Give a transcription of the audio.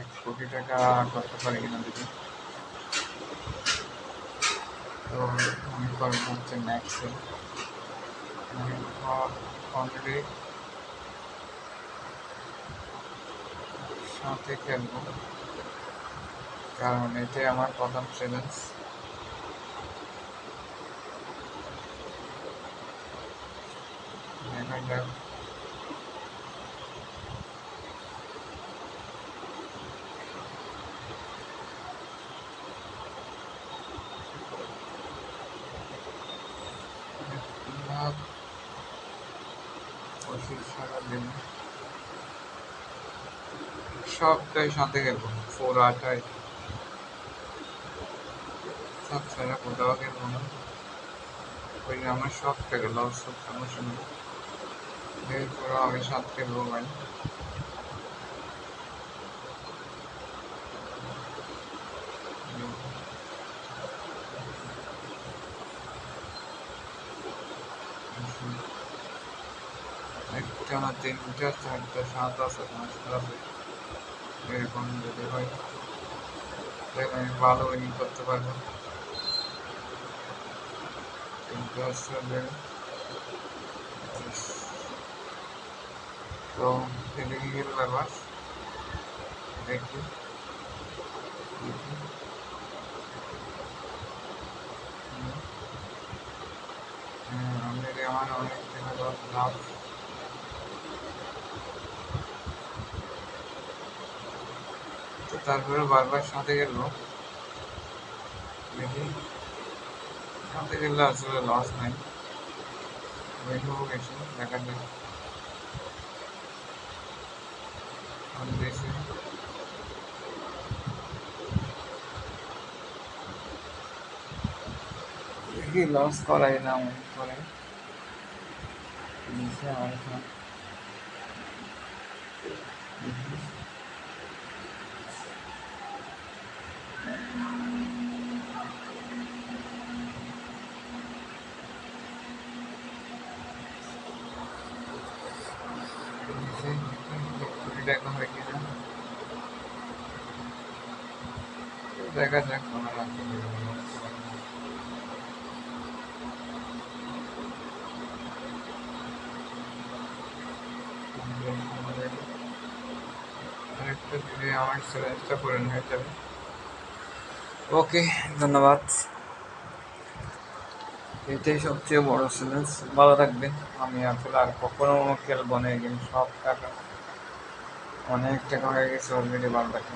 এক কোটি টাকা করতে পারি কিনা দেখি তো আমি করব হচ্ছে ম্যাক্সে অলরেডি সাথে খেলব। কারণ এটাই আমার প্রথম চ্যালেঞ্জ দেখা টাকা দিন সবটাই সাথে গেল ফোর আটাই সব ছাড়া কোথাও গেল না। ওই আমার সব থেকে লস সব সমস্যা নেই এরপর আমি সাত খেলব ভাই একটা না তিনটা চারটা সাত আছে পাঁচটা আছে এরকম যদি হয় তাহলে আমি ভালো উইনিং করতে পারব তিনটা আসলে তো এদিকে গেল আবার দেখি দেখি হুম, হ্যাঁ, আমি আমার অনেক টাকা লাভ তারপরে বারবার সাথে গেল। দেখি। সাথে গেলে আসলে লস নাই। ওইটুকু গেছে দেখা যাক। দেখি। লস করাই না মনে করে। নিচে আমার দেখি নিচে কুড়ি টাকা হয় কিনা দেখা যাক কোনো রাখতে আরেকটা দিলে আমার চ্যালেঞ্জটা পূরণ হয়ে যাবে ওকে ধন্যবাদ এটাই সবচেয়ে বড় চ্যালেঞ্জ ভালো থাকবেন। আমি আসলে আর কখনো খেলব না গেম সব টাকা। অনেক টাকা হয়ে গেছে অলরেডি ভালো বাকি